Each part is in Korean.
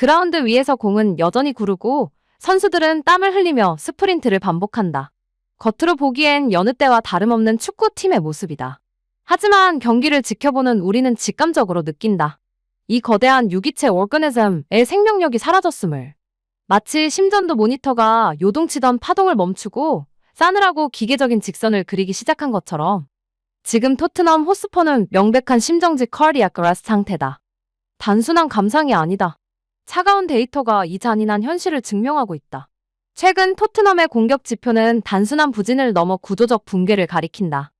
그라운드 위에서 공은 여전히 구르고 선수들은 땀을 흘리며 스프린트를 반복한다. 겉으로 보기엔 여느 때와 다름없는 축구팀의 모습이다. 하지만 경기를 지켜보는 우리는 직감적으로 느낀다. 이 거대한 유기체 오르가니즘의 생명력이 사라졌음을. 마치 심전도 모니터가 요동치던 파동을 멈추고 싸늘하고 기계적인 직선을 그리기 시작한 것처럼 지금 토트넘 호스퍼는 명백한 심정지 커리아크 라스 상태다. 단순한 감상이 아니다. 차가운 데이터가 이 잔인한 현실을 증명하고 있다. 최근 토트넘의 공격 지표는 단순한 부진을 넘어 구조적 붕괴를 가리킨다.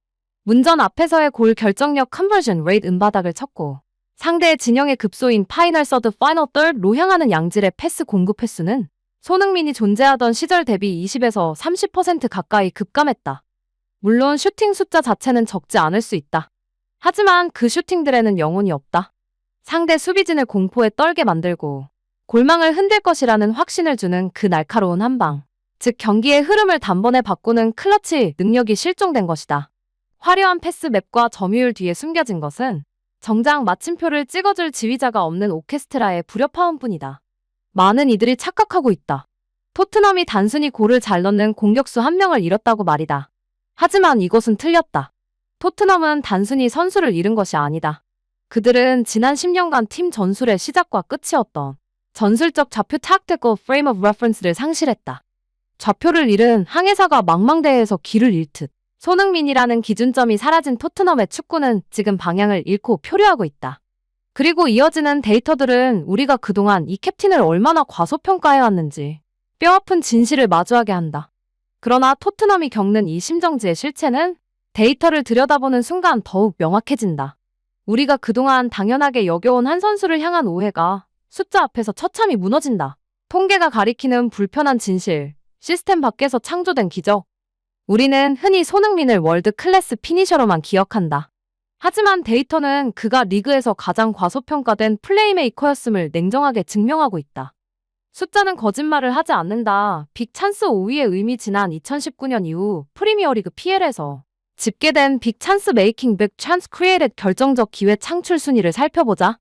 문전 앞에서의 골 결정력 컨버전 레이트 은바닥을 쳤고 상대의 진영의 급소인 파이널 서드 파이널 썰로 향하는 양질의 패스 공급 횟수는 손흥민이 존재하던 시절 대비 20에서 30% 가까이 급감했다. 물론 슈팅 숫자 자체는 적지 않을 수 있다. 하지만 그 슈팅들에는 영혼이 없다. 상대 수비진을 공포에 떨게 만들고 골망을 흔들 것이라는 확신을 주는 그 날카로운 한 방. 즉 경기의 흐름을 단번에 바꾸는 클러치 능력이 실종된 것이다. 화려한 패스 맵과 점유율 뒤에 숨겨진 것은 정작 마침표를 찍어줄 지휘자가 없는 오케스트라의 불협화음뿐이다. 많은 이들이 착각하고 있다. 토트넘이 단순히 골을 잘 넣는 공격수 한 명을 잃었다고 말이다. 하지만 이것은 틀렸다. 토트넘은 단순히 선수를 잃은 것이 아니다. 그들은 지난 10년간 팀 전술의 시작과 끝이었던 전술적 좌표 tactical frame of reference를 상실했다. 좌표를 잃은 항해사가 망망대해에서 길을 잃듯 손흥민이라는 기준점이 사라진 토트넘의 축구는 지금 방향을 잃고 표류하고 있다. 그리고 이어지는 데이터들은 우리가 그동안 이 캡틴을 얼마나 과소평가해왔는지 뼈아픈 진실을 마주하게 한다. 그러나 토트넘이 겪는 이 심정지의 실체는 데이터를 들여다보는 순간 더욱 명확해진다. 우리가 그동안 당연하게 여겨온 한 선수를 향한 오해가 숫자 앞에서 처참히 무너진다. 통계가 가리키는 불편한 진실, 시스템 밖에서 창조된 기적. 우리는 흔히 손흥민을 월드 클래스 피니셔로만 기억한다. 하지만 데이터는 그가 리그에서 가장 과소평가된 플레이메이커였음을 냉정하게 증명하고 있다. 숫자는 거짓말을 하지 않는다. 빅 찬스 5위의 의미 지난 2019년 이후 프리미어리그 PL에서 집계된 빅 찬스 메이킹 빅 찬스 크리에이트 결정적 기회 창출 순위를 살펴보자.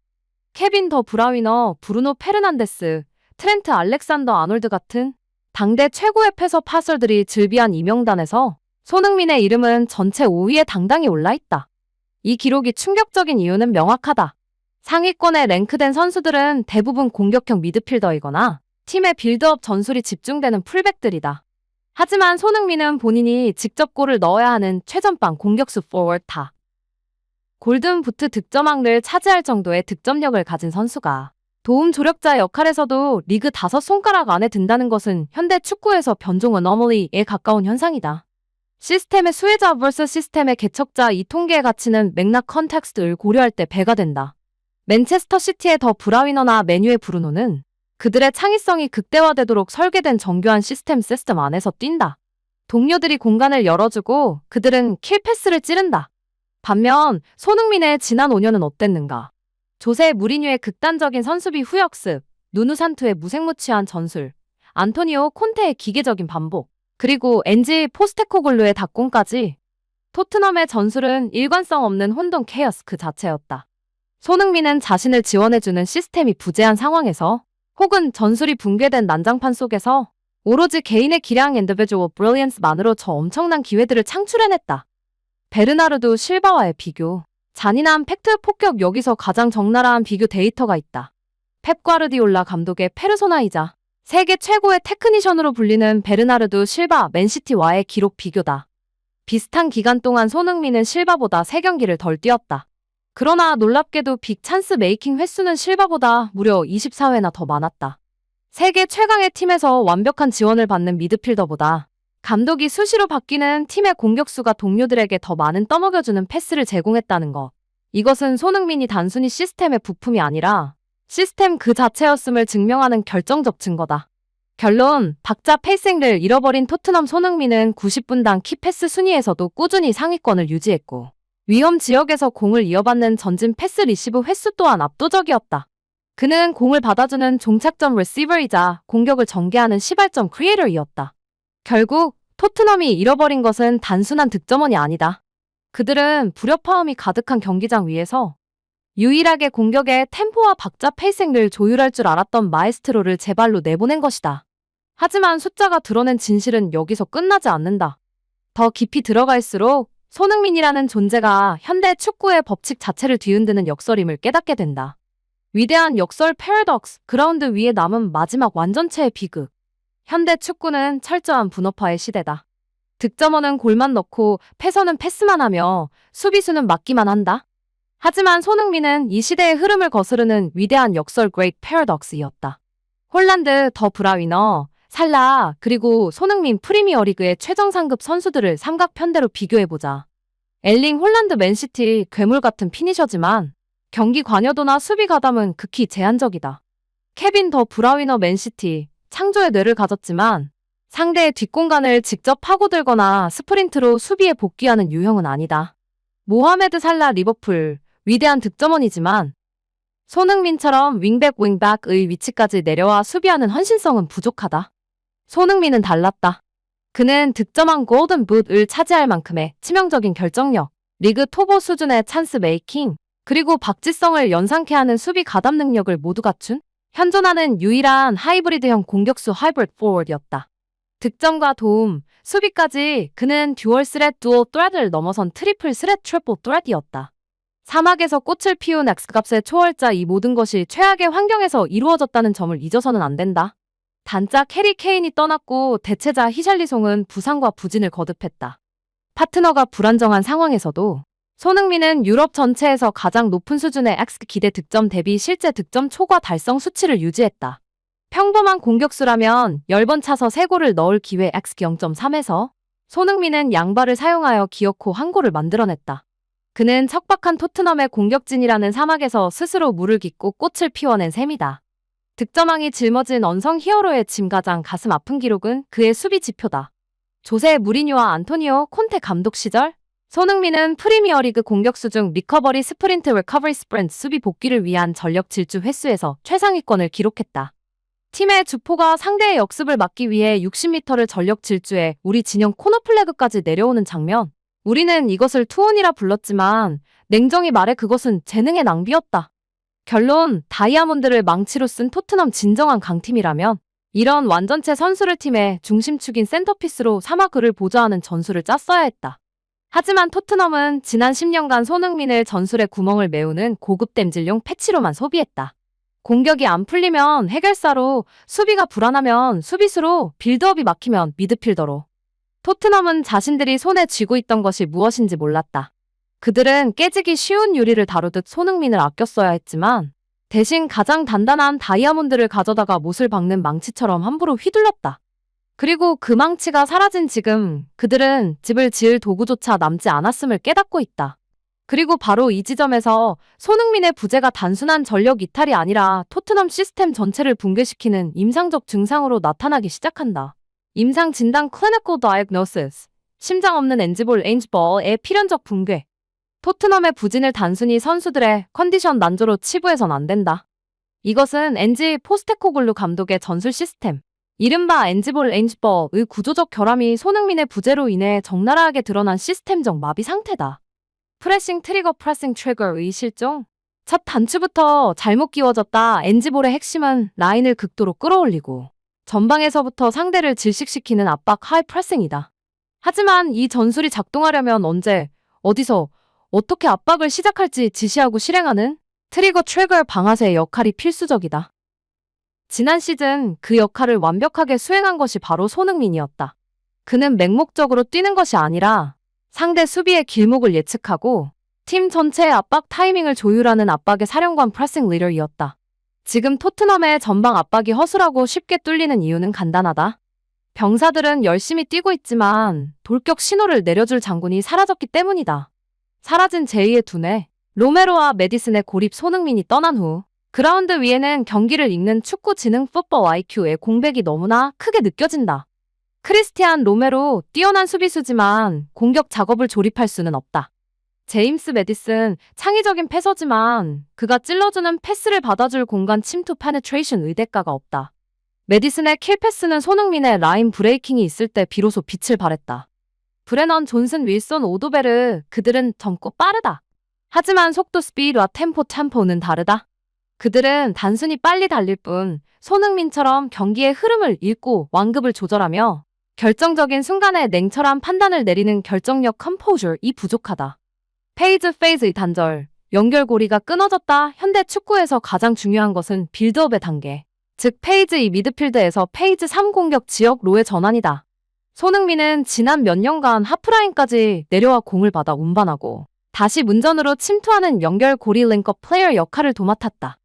케빈 더 브라위너, 브루노 페르난데스, 트렌트 알렉산더 아놀드 같은 당대 최고의 패서 파설들이 즐비한 이 명단에서 손흥민의 이름은 전체 5위에 당당히 올라있다. 이 기록이 충격적인 이유는 명확하다. 상위권에 랭크된 선수들은 대부분 공격형 미드필더이거나 팀의 빌드업 전술이 집중되는 풀백들이다. 하지만 손흥민은 본인이 직접 골을 넣어야 하는 최전방 공격수 포워드타. 골든 부트 득점왕을 차지할 정도의 득점력을 가진 선수가 도움 조력자 역할에서도 리그 다섯 손가락 안에 든다는 것은 현대 축구에서 변종 어너멀리에 가까운 현상이다. 시스템의 수혜자 vs 시스템의 개척자 이 통계의 가치는 맥락 컨텍스트를 고려할 때 배가 된다. 맨체스터 시티의 더 브라위너나 메뉴의 브루노는 그들의 창의성이 극대화되도록 설계된 정교한 시스템 시스템 안에서 뛴다. 동료들이 공간을 열어주고 그들은 킬패스를 찌른다. 반면 손흥민의 지난 5년은 어땠는가? 조세 무리뉴의 극단적인 선수비 후역습, 누누 산투의 무색무취한 전술, 안토니오 콘테의 기계적인 반복, 그리고 엔지 포스테코글루의 닭공까지 토트넘의 전술은 일관성 없는 혼돈 케어스 그 자체였다. 손흥민은 자신을 지원해주는 시스템이 부재한 상황에서 혹은 전술이 붕괴된 난장판 속에서 오로지 개인의 기량 엔드베주어 브릴리언스만으로 저 엄청난 기회들을 창출해냈다. 베르나르도 실바와의 비교. 잔인한 팩트 폭격 여기서 가장 적나라한 비교 데이터가 있다. 펩 과르디올라 감독의 페르소나이자 세계 최고의 테크니션으로 불리는 베르나르도 실바 맨시티와의 기록 비교다. 비슷한 기간 동안 손흥민은 실바보다 3경기를 덜 뛰었다. 그러나 놀랍게도 빅 찬스 메이킹 횟수는 실바보다 무려 24회나 더 많았다. 세계 최강의 팀에서 완벽한 지원을 받는 미드필더보다 감독이 수시로 바뀌는 팀의 공격수가 동료들에게 더 많은 떠먹여주는 패스를 제공했다는 것. 이것은 손흥민이 단순히 시스템의 부품이 아니라 시스템 그 자체였음을 증명하는 결정적 증거다. 결론, 박자 페이싱을 잃어버린 토트넘 손흥민은 90분당 키패스 순위에서도 꾸준히 상위권을 유지했고 위험 지역에서 공을 이어받는 전진 패스 리시브 횟수 또한 압도적이었다. 그는 공을 받아주는 종착점 리시버이자 공격을 전개하는 시발점 크리에이터이었다. 결국 토트넘이 잃어버린 것은 단순한 득점원이 아니다. 그들은 불협화음이 가득한 경기장 위에서 유일하게 공격의 템포와 박자 페이싱을 조율할 줄 알았던 마에스트로를 제발로 내보낸 것이다. 하지만 숫자가 드러낸 진실은 여기서 끝나지 않는다. 더 깊이 들어갈수록 손흥민이라는 존재가 현대 축구의 법칙 자체를 뒤흔드는 역설임을 깨닫게 된다. 위대한 역설 패러독스, 그라운드 위에 남은 마지막 완전체의 비극. 현대 축구는 철저한 분업화의 시대다. 득점원은 골만 넣고 패선은 패스만 하며 수비수는 막기만 한다. 하지만 손흥민은 이 시대의 흐름을 거스르는 위대한 역설 그레이트 패러독스이었다. 홀란드, 더 브라위너, 살라, 그리고 손흥민 프리미어리그의 최정상급 선수들을 삼각 편대로 비교해보자. 엘링 홀란드 맨시티 괴물 같은 피니셔지만 경기 관여도나 수비 가담은 극히 제한적이다. 케빈 더 브라위너 맨시티 창조의 뇌를 가졌지만 상대의 뒷공간을 직접 파고들거나 스프린트로 수비에 복귀하는 유형은 아니다. 모하메드 살라 리버풀 위대한 득점원이지만 손흥민처럼 윙백 윙백의 위치까지 내려와 수비하는 헌신성은 부족하다. 손흥민은 달랐다. 그는 득점한 골든 붓을 차지할 만큼의 치명적인 결정력, 리그 토보 수준의 찬스 메이킹, 그리고 박지성을 연상케 하는 수비 가담 능력을 모두 갖춘 현존하는 유일한 하이브리드형 공격수 하이브리드 포워드였다. 득점과 도움, 수비까지 그는 듀얼 스렛 두어 트레드를 넘어선 트리플 스렛 트리플 트레드였다. 사막에서 꽃을 피운 X값의 초월자 이 모든 것이 최악의 환경에서 이루어졌다는 점을 잊어서는 안 된다. 단짝 캐리 케인이 떠났고 대체자 히샬리송은 부상과 부진을 거듭했다. 파트너가 불안정한 상황에서도 손흥민은 유럽 전체에서 가장 높은 수준의 X 기대 득점 대비 실제 득점 초과 달성 수치를 유지했다. 평범한 공격수라면 10번 차서 3골을 넣을 기회 X 0.3에서 손흥민은 양발을 사용하여 기어코 한 골을 만들어냈다. 그는 척박한 토트넘의 공격진이라는 사막에서 스스로 물을 깃고 꽃을 피워낸 셈이다. 득점왕이 짊어진 언성 히어로의 짐 가장 가슴 아픈 기록은 그의 수비 지표다. 조세 무리뉴와 안토니오 콘테 감독 시절 손흥민은 프리미어리그 공격수 중 리커버리 스프린트 리커버리 스프린트 수비 복귀를 위한 전력 질주 횟수에서 최상위권을 기록했다. 팀의 주포가 상대의 역습을 막기 위해 60m를 전력 질주해 우리 진영 코너 플래그까지 내려오는 장면. 우리는 이것을 투혼이라 불렀지만 냉정히 말해 그것은 재능의 낭비였다. 결론 다이아몬드를 망치로 쓴 토트넘 진정한 강팀이라면 이런 완전체 선수를 팀의 중심축인 센터피스로 사마그를 보좌하는 전술을 짰어야 했다. 하지만 토트넘은 지난 10년간 손흥민을 전술의 구멍을 메우는 고급 댐질용 패치로만 소비했다. 공격이 안 풀리면 해결사로, 수비가 불안하면 수비수로, 빌드업이 막히면 미드필더로. 토트넘은 자신들이 손에 쥐고 있던 것이 무엇인지 몰랐다. 그들은 깨지기 쉬운 유리를 다루듯 손흥민을 아껴 써야 했지만 대신 가장 단단한 다이아몬드를 가져다가 못을 박는 망치처럼 함부로 휘둘렀다. 그리고 그 망치가 사라진 지금 그들은 집을 지을 도구조차 남지 않았음을 깨닫고 있다. 그리고 바로 이 지점에서 손흥민의 부재가 단순한 전력 이탈이 아니라 토트넘 시스템 전체를 붕괴시키는 임상적 증상으로 나타나기 시작한다. 임상 진단 클리니컬 다이그노시스 심장 없는 엔지볼 엔지볼의 필연적 붕괴 토트넘의 부진을 단순히 선수들의 컨디션 난조로 치부해선 안 된다. 이것은 엔지 포스테코글루 감독의 전술 시스템, 이른바 엔지볼 엔지볼의 구조적 결함이 손흥민의 부재로 인해 적나라하게 드러난 시스템적 마비 상태다. 프레싱 트리거 프레싱 트리거의 실종 첫 단추부터 잘못 끼워졌다 엔지볼의 핵심은 라인을 극도로 끌어올리고 전방에서부터 상대를 질식시키는 압박 하이 프레싱이다. 하지만 이 전술이 작동하려면 언제, 어디서, 어떻게 압박을 시작할지 지시하고 실행하는 트리거 트래거 방아쇠의 역할이 필수적이다. 지난 시즌 그 역할을 완벽하게 수행한 것이 바로 손흥민이었다. 그는 맹목적으로 뛰는 것이 아니라 상대 수비의 길목을 예측하고 팀 전체의 압박 타이밍을 조율하는 압박의 사령관 프레싱 리더이었다. 지금 토트넘의 전방 압박이 허술하고 쉽게 뚫리는 이유는 간단하다. 병사들은 열심히 뛰고 있지만 돌격 신호를 내려줄 장군이 사라졌기 때문이다. 사라진 제2의 두뇌, 로메로와 메디슨의 고립 손흥민이 떠난 후 그라운드 위에는 경기를 읽는 축구 지능 풋볼 IQ의 공백이 너무나 크게 느껴진다. 크리스티안 로메로 뛰어난 수비수지만 공격 작업을 조립할 수는 없다. 제임스 메디슨 창의적인 패서지만 그가 찔러주는 패스를 받아줄 공간 침투 파네트레이션 의대가가 없다. 메디슨의 킬패스는 손흥민의 라인 브레이킹이 있을 때 비로소 빛을 발했다. 브레넌 존슨 윌슨 오도베르 그들은 젊고 빠르다. 하지만 속도 스피드와 템포 템포는 다르다. 그들은 단순히 빨리 달릴 뿐 손흥민처럼 경기의 흐름을 읽고 완급을 조절하며 결정적인 순간에 냉철한 판단을 내리는 결정력 컴포저이 부족하다. 페이즈 페이즈의 단절, 연결고리가 끊어졌다. 현대 축구에서 가장 중요한 것은 빌드업의 단계. 즉 페이즈 2 미드필드에서 페이즈 3 공격 지역 로의 전환이다. 손흥민은 지난 몇 년간 하프라인까지 내려와 공을 받아 운반하고 다시 문전으로 침투하는 연결고리 랭커 플레이어 역할을 도맡았다.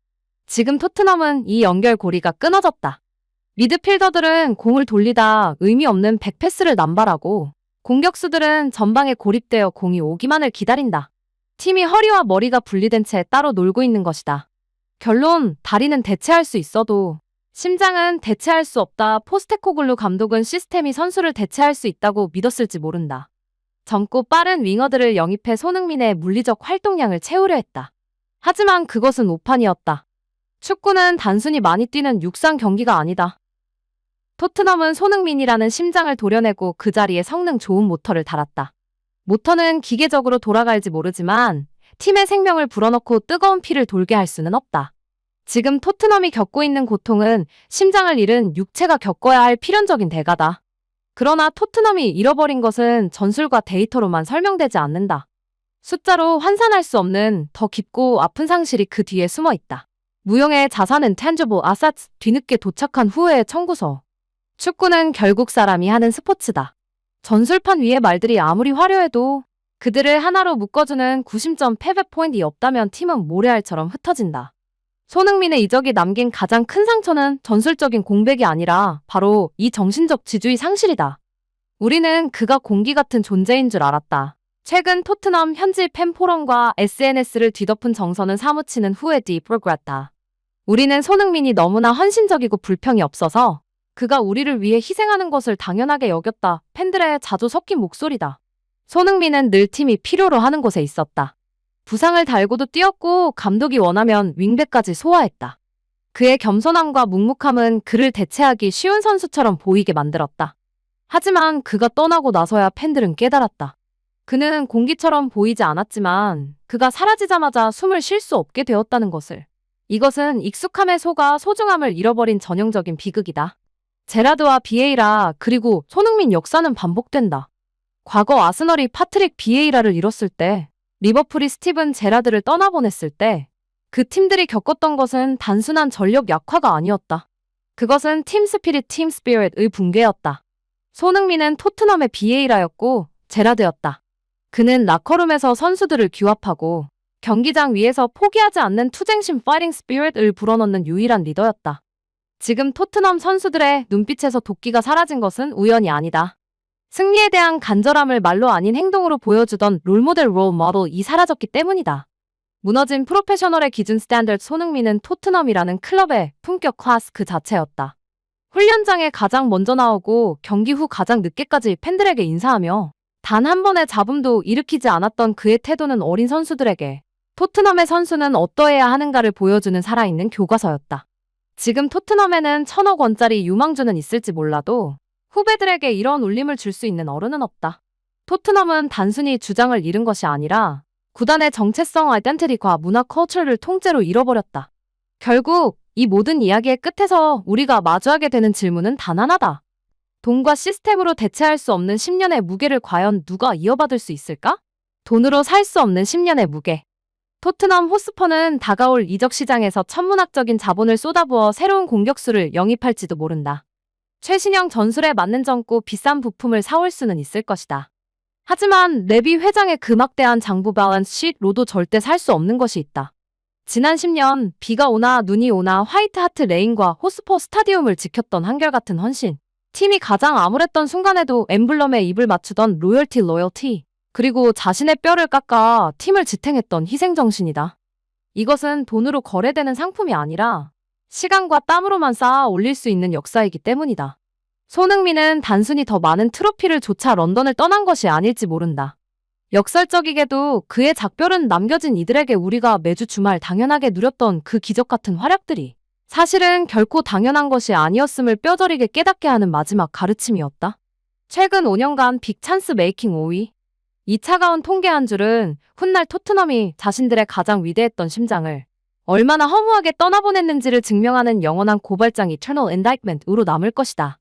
지금 토트넘은 이 연결고리가 끊어졌다. 미드필더들은 공을 돌리다 의미 없는 백패스를 남발하고 공격수들은 전방에 고립되어 공이 오기만을 기다린다. 팀이 허리와 머리가 분리된 채 따로 놀고 있는 것이다. 결론, 다리는 대체할 수 있어도 심장은 대체할 수 없다. 포스테코글루 감독은 시스템이 선수를 대체할 수 있다고 믿었을지 모른다. 젊고 빠른 윙어들을 영입해 손흥민의 물리적 활동량을 채우려 했다. 하지만 그것은 오판이었다. 축구는 단순히 많이 뛰는 육상 경기가 아니다. 토트넘은 손흥민이라는 심장을 도려내고 그 자리에 성능 좋은 모터를 달았다. 모터는 기계적으로 돌아갈지 모르지만 팀의 생명을 불어넣고 뜨거운 피를 돌게 할 수는 없다. 지금 토트넘이 겪고 있는 고통은 심장을 잃은 육체가 겪어야 할 필연적인 대가다. 그러나 토트넘이 잃어버린 것은 전술과 데이터로만 설명되지 않는다. 숫자로 환산할 수 없는 더 깊고 아픈 상실이 그 뒤에 숨어 있다. 무용의 자산은 tangible assets 뒤늦게 도착한 후회의 청구서. 축구는 결국 사람이 하는 스포츠다. 전술판 위의 말들이 아무리 화려해도 그들을 하나로 묶어주는 구심점 패배 포인트이 없다면 팀은 모래알처럼 흩어진다. 손흥민의 이적이 남긴 가장 큰 상처는 전술적인 공백이 아니라 바로 이 정신적 지주의 상실이다. 우리는 그가 공기 같은 존재인 줄 알았다. 최근 토트넘 현지 팬 포럼과 SNS를 뒤덮은 정서는 사무치는 후에 디프로그랬다. 우리는 손흥민이 너무나 헌신적이고 불평이 없어서 그가 우리를 위해 희생하는 것을 당연하게 여겼다. 팬들의 자주 섞인 목소리다. 손흥민은 늘 팀이 필요로 하는 곳에 있었다. 부상을 달고도 뛰었고 감독이 원하면 윙백까지 소화했다. 그의 겸손함과 묵묵함은 그를 대체하기 쉬운 선수처럼 보이게 만들었다. 하지만 그가 떠나고 나서야 팬들은 깨달았다. 그는 공기처럼 보이지 않았지만 그가 사라지자마자 숨을 쉴 수 없게 되었다는 것을. 이것은 익숙함에 속아 소중함을 잃어버린 전형적인 비극이다. 제라드와 비에이라 그리고 손흥민 역사는 반복된다. 과거 아스널이 파트릭 비에이라를 잃었을 때 리버풀이 스티븐 제라드를 떠나보냈을 때 그 팀들이 겪었던 것은 단순한 전력 약화가 아니었다. 그것은 팀 스피릿, 팀 스피릿의 붕괴였다. 손흥민은 토트넘의 비에이라였고 제라드였다. 그는 라커룸에서 선수들을 규합하고 경기장 위에서 포기하지 않는 투쟁심 파이팅 스피릿을 불어넣는 유일한 리더였다. 지금 토트넘 선수들의 눈빛에서 도끼가 사라진 것은 우연이 아니다. 승리에 대한 간절함을 말로 아닌 행동으로 보여주던 롤모델 롤 모델이 사라졌기 때문이다. 무너진 프로페셔널의 기준 스탠더드 손흥민은 토트넘이라는 클럽의 품격 클래스 그 자체였다. 훈련장에 가장 먼저 나오고 경기 후 가장 늦게까지 팬들에게 인사하며 단 한 번의 잡음도 일으키지 않았던 그의 태도는 어린 선수들에게 토트넘의 선수는 어떠해야 하는가를 보여주는 살아있는 교과서였다. 지금 토트넘에는 천억 원짜리 유망주는 있을지 몰라도 후배들에게 이런 울림을 줄 수 있는 어른은 없다. 토트넘은 단순히 주장을 잃은 것이 아니라 구단의 정체성 아이덴티티과 문화 컬처를 통째로 잃어버렸다. 결국 이 모든 이야기의 끝에서 우리가 마주하게 되는 질문은 단 하나다. 돈과 시스템으로 대체할 수 없는 10년의 무게를 과연 누가 이어받을 수 있을까? 돈으로 살 수 없는 10년의 무게. 토트넘 호스퍼는 다가올 이적 시장에서 천문학적인 자본을 쏟아부어 새로운 공격수를 영입할지도 모른다. 최신형 전술에 맞는 젊고 비싼 부품을 사올 수는 있을 것이다. 하지만 레비 회장의 그 막대한 장부 밸런스 쉿로도 절대 살 수 없는 것이 있다. 지난 10년 비가 오나 눈이 오나 화이트 하트 레인과 호스퍼 스타디움을 지켰던 한결같은 헌신. 팀이 가장 암울했던 순간에도 엠블럼에 입을 맞추던 로열티 로열티. 그리고 자신의 뼈를 깎아 팀을 지탱했던 희생정신이다. 이것은 돈으로 거래되는 상품이 아니라 시간과 땀으로만 쌓아 올릴 수 있는 역사이기 때문이다. 손흥민은 단순히 더 많은 트로피를 조차 런던을 떠난 것이 아닐지 모른다. 역설적이게도 그의 작별은 남겨진 이들에게 우리가 매주 주말 당연하게 누렸던 그 기적 같은 활약들이 사실은 결코 당연한 것이 아니었음을 뼈저리게 깨닫게 하는 마지막 가르침이었다. 최근 5년간 빅 찬스 메이킹 5위. 이 차가운 통계 한 줄은 훗날 토트넘이 자신들의 가장 위대했던 심장을 얼마나 허무하게 떠나보냈는지를 증명하는 영원한 고발장 이터널 인다이트멘트로 남을 것이다.